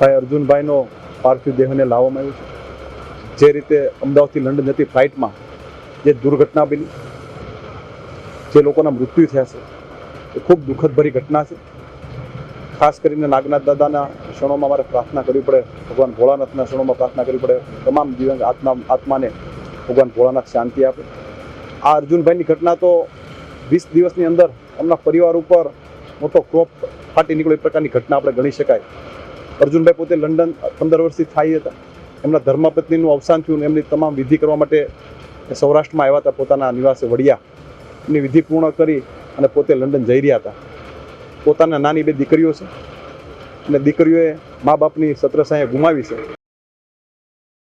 ભાઈ અર્જુનભાઈનો પાર્થિવ દેહને લાવવામાં આવ્યો છે. જે રીતે અમદાવાદથી લંડન જતી ફ્લાઇટમાં જે દુર્ઘટના બની, જે લોકોના મૃત્યુ થયા છે, એ ખૂબ દુઃખદભરી ઘટના છે. ખાસ કરીને નાગનાથ દાદાના ક્ષણોમાં મારે પ્રાર્થના કરવી પડે, ભગવાન ભોળાનાથના ક્ષણોમાં પ્રાર્થના કરવી પડે, તમામ દિવ્યાંગ આત્મા, આત્માને ભગવાન ભોળાનાથ શાંતિ આપે. આ અર્જુનભાઈની ઘટના તો વીસ દિવસની અંદર એમના પરિવાર ઉપર મોટો ક્રોપ ફાટી નીકળે એ પ્રકારની ઘટના આપણે ગણી શકાય. અર્જુનભાઈ પોતે લંડન પંદર વર્ષથી સ્થાયી હતા. એમના ધર્મપત્નીનું અવસાન થયું એમની તમામ વિધિ કરવા માટે સૌરાષ્ટ્રમાં આવ્યા હતા, પોતાના નિવાસે વડિયા એમની વિધિ પૂર્ણ કરી અને પોતે લંડન જઈ રહ્યા હતા. પોતાના નાની બે દીકરીઓ છે અને દીકરીઓએ મા બાપની સત્રસાએ ગુમાવી છે.